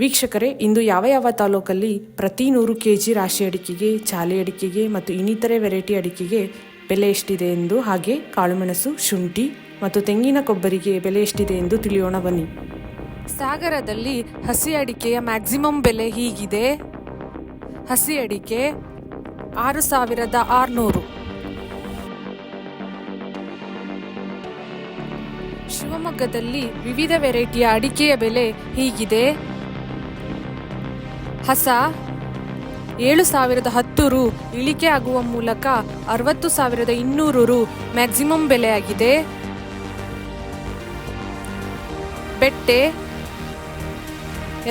ವೀಕ್ಷಕರೇ, ಇಂದು ಯಾವ ಯಾವ ತಾಲೂಕಲ್ಲಿ ಪ್ರತಿ ನೂರು ಕೆ ಜಿ ರಾಶಿ ಅಡಿಕೆಗೆ, ಚಾಲೆ ಅಡಿಕೆಗೆ ಮತ್ತು ಇನ್ನಿತರೆ ವೆರೈಟಿ ಅಡಿಕೆಗೆ ಬೆಲೆ ಎಷ್ಟಿದೆ ಎಂದು ಹಾಗೆ ಕಾಳುಮೆಣಸು, ಶುಂಠಿ ಮತ್ತು ತೆಂಗಿನ ಕೊಬ್ಬರಿಗೆ ಬೆಲೆ ಎಷ್ಟಿದೆ ಎಂದು ತಿಳಿಯೋಣ ಬನ್ನಿ. ಸಾಗರದಲ್ಲಿ ಹಸಿ ಅಡಿಕೆಯ ಮ್ಯಾಕ್ಸಿಮಮ್ ಬೆಲೆ ಹೀಗಿದೆ. ಹಸಿ ಅಡಿಕೆ ಆರು ಸಾವಿರದ ಆರುನೂರು. ಶಿವಮೊಗ್ಗದಲ್ಲಿ ವಿವಿಧ ವೆರೈಟಿಯ ಅಡಿಕೆಯ ಬೆಲೆ ಹೀಗಿದೆ. ಹಸ ಏಳು ಸಾವಿರದ ಹತ್ತು ರು ಇಳಿಕೆ ಆಗುವ ಮೂಲಕ ಅರವತ್ತು ಸಾವಿರದ ಇನ್ನೂರು ರು ಮ್ಯಾಕ್ಸಿಮಮ್ ಬೆಲೆಯಾಗಿದೆ. ಬೆಟ್ಟೆ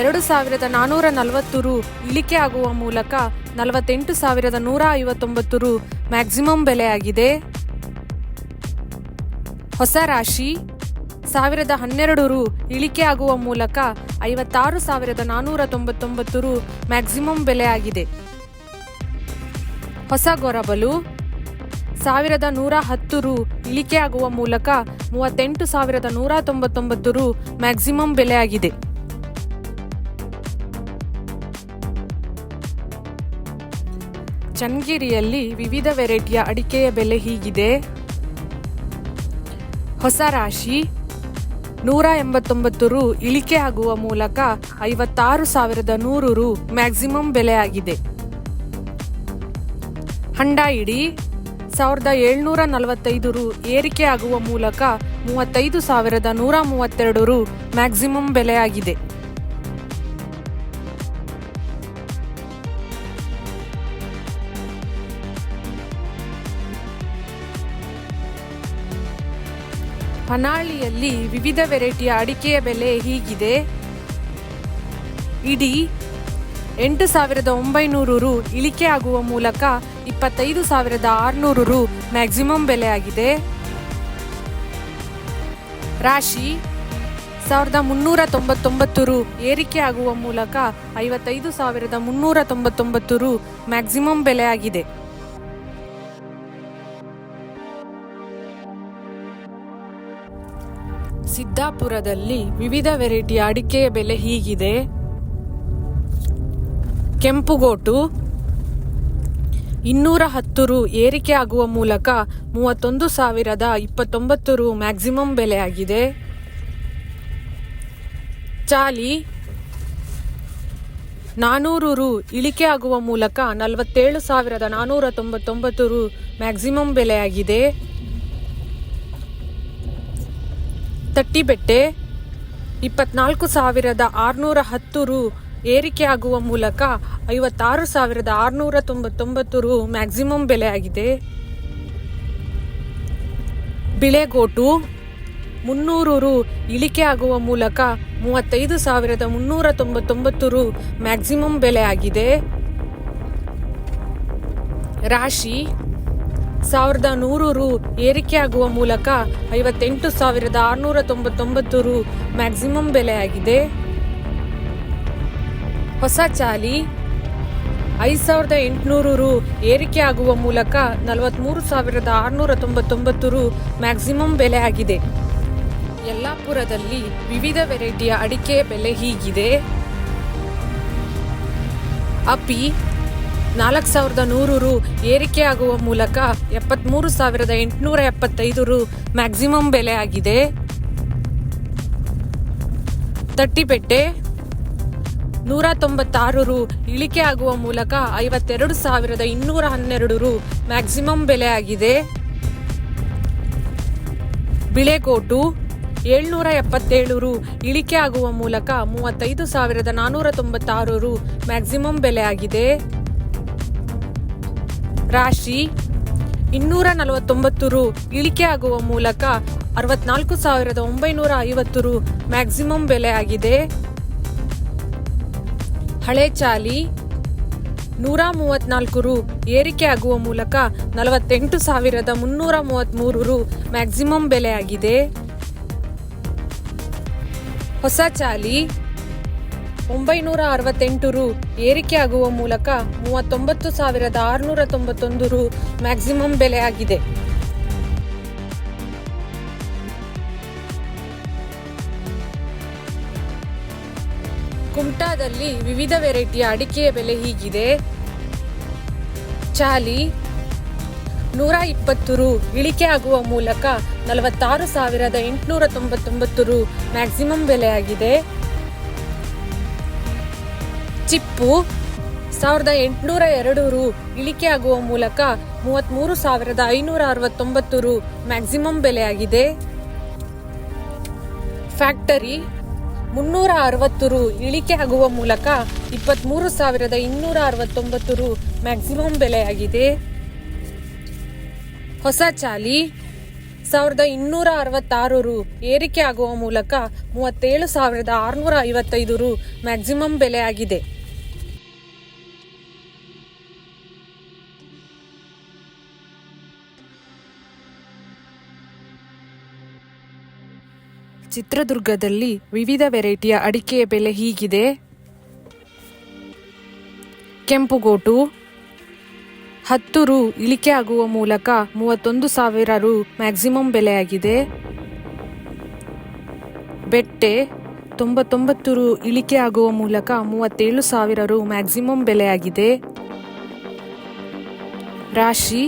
ಎರಡು ಸಾವಿರದ ನಾನ್ನೂರ ನಲವತ್ತು ರು ಇಳಿಕೆ ಆಗುವ ಮೂಲಕ ನಲವತ್ತೆಂಟು ಸಾವಿರದ ನೂರ ಐವತ್ತೊಂಬತ್ತು ರು ಮ್ಯಾಕ್ಸಿಮಮ್ ಬೆಲೆಯಾಗಿದೆ. ಹೊಸ ರಾಶಿ ಸಾವಿರದ ಹನ್ನೆರಡು ರು ಇಳಿಕೆ ಆಗುವ ಮೂಲಕ ಐವತ್ತಾರು ಸಾವಿರದ ನಾನ್ನೂರ ತೊಂಬತ್ತೊಂಬತ್ತು ರು ಮ್ಯಾಕ್ಸಿಮಮ್ ಬೆಲೆಯಾಗಿದೆ ಹೊಸ ಗೊರಬಲು ಸಾವಿರದ ನೂರ ಹತ್ತು ರು ಇಳಿಕೆ ಆಗುವ ಮೂಲಕ ಮೂವತ್ತೆಂಟು ಸಾವಿರದ ನೂರ ತೊಂಬತ್ತೊಂಬತ್ತು ರು ಮ್ಯಾಕ್ಸಿಮಮ್ ಬೆಲೆಯಾಗಿದೆ ಚನ್ನಗಿರಿಯಲ್ಲಿ ವಿವಿಧ ವೆರೈಟಿಯ ಅಡಿಕೆಯ ಬೆಲೆ ಹೀಗಿದೆ. ಹೊಸ ರಾಶಿ ನೂರ ಎಂಬತ್ತೊಂಬತ್ತು ರು ಇಳಿಕೆ ಆಗುವ ಮೂಲಕ ಐವತ್ತಾರು ಸಾವಿರದ ನೂರು ರು ಮ್ಯಾಕ್ಸಿಮಮ್ ಬೆಲೆಯಾಗಿದೆ ಹಂಡ ಇಡಿ ಸಾವಿರದ ಏಳ್ನೂರ ನಲವತ್ತೈದು ರು ಏರಿಕೆ ಆಗುವ ಮೂಲಕ ಮೂವತ್ತೈದು ಸಾವಿರದ ನೂರ ಮೂವತ್ತೆರಡು ರು ಮ್ಯಾಕ್ಸಿಮಮ್ ಬೆಲೆಯಾಗಿದೆ ಹೊನ್ನಾಳಿಯಲ್ಲಿ ವಿವಿಧ ವೆರೈಟಿಯ ಅಡಿಕೆಯ ಬೆಲೆ ಹೀಗಿದೆ. ಇಡೀ ಎಂಟು ಸಾವಿರದ ಒಂಬೈನೂರು ರು ಇಳಿಕೆ ಆಗುವ ಮೂಲಕ ಇಪ್ಪತ್ತೈದು ಸಾವಿರದ ಆರುನೂರು ರು ಮ್ಯಾಕ್ಸಿಮಮ್ ಬೆಲೆಯಾಗಿದೆ ರಾಶಿ ಸಾವಿರದ ಮುನ್ನೂರ ತೊಂಬತ್ತೊಂಬತ್ತು ರು ಏರಿಕೆ ಆಗುವ ಮೂಲಕ ಐವತ್ತೈದು ಸಾವಿರದ ಮುನ್ನೂರ ತೊಂಬತ್ತೊಂಬತ್ತು ರು ಮ್ಯಾಕ್ಸಿಮಮ್ ಬೆಲೆಯಾಗಿದೆ ಸಿದ್ದಾಪುರದಲ್ಲಿ ವಿವಿಧ ವೆರೈಟಿಯ ಅಡಿಕೆಯ ಬೆಲೆ ಹೀಗಿದೆ. ಕೆಂಪುಗೋಟು ಇನ್ನೂರ ಹತ್ತು ರು ಏರಿಕೆ ಆಗುವ ಮೂಲಕ ಮೂವತ್ತೊಂದು ಸಾವಿರದ ಇಪ್ಪತ್ತೊಂಬತ್ತು ರು ಮ್ಯಾಕ್ಸಿಮಮ್ ಬೆಲೆಯಾಗಿದೆ ಚಾಲಿ ನಾನೂರು ರು ಇಳಿಕೆ ಆಗುವ ಮೂಲಕ ನಲವತ್ತೇಳು ಸಾವಿರದ ನಾನ್ನೂರ ತೊಂಬತ್ತೊಂಬತ್ತು ರು ಮ್ಯಾಕ್ಸಿಮಮ್ ಬೆಲೆಯಾಗಿದೆ ತಟ್ಟಿಬೆಟ್ಟೆ. ಇಪ್ಪತ್ನಾಲ್ಕು ಸಾವಿರದ ಆರುನೂರ ಹತ್ತು ರು ಏರಿಕೆ ಆಗುವ ಮೂಲಕ ಐವತ್ತಾರು ಸಾವಿರದ ಆರುನೂರ ತೊಂಬತ್ತೊಂಬತ್ತು ರು ಮ್ಯಾಕ್ಸಿಮಮ್ ಬೆಲೆಯಾಗಿದೆ ಬಿಳೆಗೋಟು ಮುನ್ನೂರು ರು ಇಳಿಕೆ ಆಗುವ ಮೂಲಕ ಮೂವತ್ತೈದು ಸಾವಿರದ ಮುನ್ನೂರ ತೊಂಬತ್ತೊಂಬತ್ತು ರು ಮ್ಯಾಕ್ಸಿಮಮ್ ಬೆಲೆಯಾಗಿದೆ ರಾಶಿ ಸಾವಿರದ ನೂರು ರು ಏರಿಕೆ ಆಗುವ ಮೂಲಕ ಐವತ್ತೆಂಟು ಸಾವಿರದ ಆರುನೂರ ತೊಂಬತ್ತೊಂಬತ್ತು ರು ಮ್ಯಾಕ್ಸಿಮಮ್ ಬೆಲೆಯಾಗಿದೆ ಹೊಸ ಚಾಲಿ ಐದು ಸಾವಿರದ ಎಂಟುನೂರು ರು ಏರಿಕೆ ಆಗುವ ಮೂಲಕ ನಲವತ್ತ್ಮೂರು ಸಾವಿರದ ಆರುನೂರ ತೊಂಬತ್ತೊಂಬತ್ತು ರು ಮ್ಯಾಕ್ಸಿಮಮ್ ಬೆಲೆಯಾಗಿದೆ ಯಲ್ಲಾಪುರದಲ್ಲಿ ವಿವಿಧ ವೆರೈಟಿಯ ಅಡಿಕೆ ಬೆಲೆ ಹೀಗಿದೆ. ಅಪಿ ನಾಲ್ಕು ಸಾವಿರದ ನೂರು ರು ಏರಿಕೆ ಆಗುವ ಮೂಲಕ ಎಪ್ಪತ್ತ್ಮೂರು ಸಾವಿರದ ಎಂಟುನೂರ ಎಪ್ಪತ್ತೈದು ರು ಮ್ಯಾಕ್ಸಿಮಮ್ ಬೆಲೆ ಆಗಿದೆ. ತಟ್ಟಿಪೆಟ್ಟೆ ನೂರ ತೊಂಬತ್ತಾರು ರು ಇಳಿಕೆ ಆಗುವ ಮೂಲಕ ಐವತ್ತೆರಡು ಸಾವಿರದ ಇನ್ನೂರ ಹನ್ನೆರಡು ರು ಮ್ಯಾಕ್ಸಿಮಮ್ ಬೆಲೆ ಆಗಿದೆ. ಬಿಳೆಕೋಟು ಏಳ್ನೂರ ಎಪ್ಪತ್ತೇಳು ರು ಇಳಿಕೆ ಆಗುವ ಮೂಲಕ ಮೂವತ್ತೈದು ಸಾವಿರದ ನಾನ್ನೂರ ತೊಂಬತ್ತಾರು ರು ಮ್ಯಾಕ್ಸಿಮಮ್ ಬೆಲೆ ಆಗಿದೆ. ರಾಶಿ ಇನ್ನೂರ ನಲವತ್ತೊಂಬತ್ತು ರು ಇಳಿಕೆ ಆಗುವ ಮೂಲಕ ಅರವತ್ನಾಲ್ಕು ಸಾವಿರದ ಒಂಬೈನೂರ ಐವತ್ತು ರು ಮ್ಯಾಕ್ಸಿಮಮ್ ಬೆಲೆ ಆಗಿದೆ. ಹಳೆ ಚಾಲಿ ನೂರ ಮೂವತ್ನಾಲ್ಕು ರು ಏರಿಕೆ ಆಗುವ ಮೂಲಕ ನಲವತ್ತೆಂಟು ಸಾವಿರದ ಮುನ್ನೂರ ಮೂವತ್ತ್ಮೂರು ರು ಮ್ಯಾಕ್ಸಿಮಮ್ ಆಗಿದೆ. ಹೊಸ ಚಾಲಿ ಒಂಬೈನೂರ ಅರವತ್ತೆಂಟು ರು ಏರಿಕೆ ಆಗುವ ಮೂಲಕ ಮೂವತ್ತೊಂಬತ್ತು ಸಾವಿರದ ಆರುನೂರ ತೊಂಬತ್ತೊಂದು ರು ಮ್ಯಾಕ್ಸಿಮಮ್ ಬೆಲೆಯಾಗಿದೆ ಕುಮಟಾದಲ್ಲಿ ವಿವಿಧ ವೆರೈಟಿಯ ಅಡಿಕೆಯ ಬೆಲೆ ಹೀಗಿದೆ. ಚಾಲಿ ನೂರ ಇಪ್ಪತ್ತು ರು ಇಳಿಕೆ ಆಗುವ ಮೂಲಕ ನಲವತ್ತಾರು ಸಾವಿರದ ಎಂಟುನೂರ ತೊಂಬತ್ತೊಂಬತ್ತು ರು ಮ್ಯಾಕ್ಸಿಮಮ್ ಬೆಲೆಯಾಗಿದೆ ಚಿಪ್ಪು ಸಾವಿರದ ಎಂಟುನೂರ ಎರಡು ರು ಇಳಿಕೆ ಆಗುವ ಮೂಲಕ ಮೂವತ್ತ್ಮೂರು ಸಾವಿರದ ಐನೂರ ಅರವತ್ತೊಂಬತ್ತು ರು ಮ್ಯಾಕ್ಸಿಮಮ್ ಬೆಲೆಯಾಗಿದೆ. ಫ್ಯಾಕ್ಟರಿ ಮುನ್ನೂರ ಅರವತ್ತು ರು ಇಳಿಕೆ ಆಗುವ ಮೂಲಕ ಇಪ್ಪತ್ತ್ಮೂರು ಸಾವಿರದ ಇನ್ನೂರ ಅರವತ್ತೊಂಬತ್ತು ರು ಮ್ಯಾಕ್ಸಿಮಮ್ ಬೆಲೆಯಾಗಿದೆ. ಹೊಸ ಚಾಲಿ ಸಾವಿರದ ಇನ್ನೂರ ಅರವತ್ತಾರು ರು ಏರಿಕೆ ಆಗುವ ಮೂಲಕ ಮೂವತ್ತೇಳು ಸಾವಿರದ ಆರುನೂರ ಐವತ್ತೈದು ರು ಮ್ಯಾಕ್ಸಿಮಮ್ ಬೆಲೆಯಾಗಿದೆ. ಚಿತ್ರದುರ್ಗದಲ್ಲಿ ವಿವಿಧ ವೆರೈಟಿಯ ಅಡಿಕೆಯ ಬೆಲೆ ಹೀಗಿದೆ. ಕೆಂಪುಗೋಟು ಹತ್ತು ರು ಇಳಿಕೆ ಆಗುವ ಮೂಲಕ ಮೂವತ್ತೊಂದು ಸಾವಿರ ರು ಮ್ಯಾಕ್ಸಿಮಮ್ ಬೆಲೆಯಾಗಿದೆ. ಬೆಟ್ಟೆ ತೊಂಬತ್ತೊಂಬತ್ತು ರು ಇಳಿಕೆ ಆಗುವ ಮೂಲಕ ಮೂವತ್ತೇಳು ಸಾವಿರ ರು ಮ್ಯಾಕ್ಸಿಮಮ್ ಬೆಲೆಯಾಗಿದೆ. ರಾಶಿ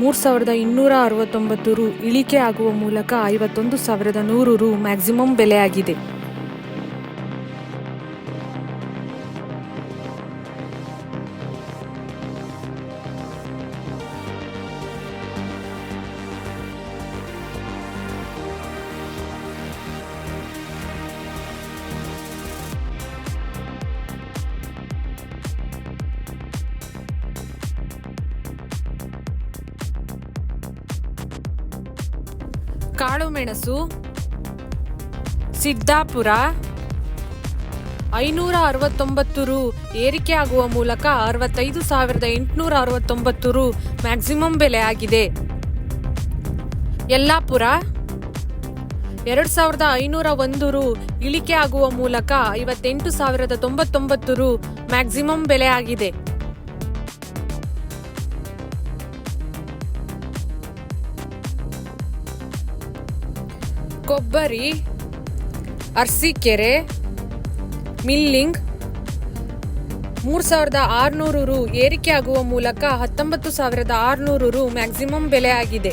ಮೂರು ಸಾವಿರದ ಇನ್ನೂರ ಅರವತ್ತೊಂಬತ್ತು ರು ಇಳಿಕೆ ಆಗುವ ಮೂಲಕ ಐವತ್ತೊಂದು ಸಾವಿರದ ನೂರು ರು ಮ್ಯಾಕ್ಸಿಮಮ್ ಬೆಲೆಯಾಗಿದೆ. ಕಾಳುಮೆಣಸು ಸಿದ್ದಾಪುರ, ಐನೂರ ಅರವತ್ತೊಂಬತ್ತು ರು ಏರಿಕೆ ಆಗುವ ಮೂಲಕ ಅರವತ್ತೈದು ಸಾವಿರದ ಎಂಟುನೂರ ಅರವತ್ತೊಂಬತ್ತು ರು ಮ್ಯಾಕ್ಸಿಮಮ್ ಬೆಲೆ ಆಗಿದೆ. ಯಲ್ಲಾಪುರ, ಎರಡು ಸಾವಿರದ ಐನೂರ ಒಂದು ರು ಇಳಿಕೆ ಆಗುವ ಮೂಲಕ ಐವತ್ತೆಂಟು ಸಾವಿರದ ತೊಂಬತ್ತೊಂಬತ್ತು ರು ಮ್ಯಾಕ್ಸಿಮಮ್ ಬೆಲೆ ಆಗಿದೆ. ಕೊಬ್ಬರಿ, ಅರ್ಸಿಕೆರೆ, ಮಿಲ್ಲಿಂಗ್ ಮೂರು ಸಾವಿರದ ಆರುನೂರು ರು ಏರಿಕೆ ಆಗುವ ಮೂಲಕ ಹತ್ತೊಂಬತ್ತು ಸಾವಿರದ ಆರುನೂರು ರು ಮ್ಯಾಕ್ಸಿಮಮ್ ಬೆಲೆ ಆಗಿದೆ.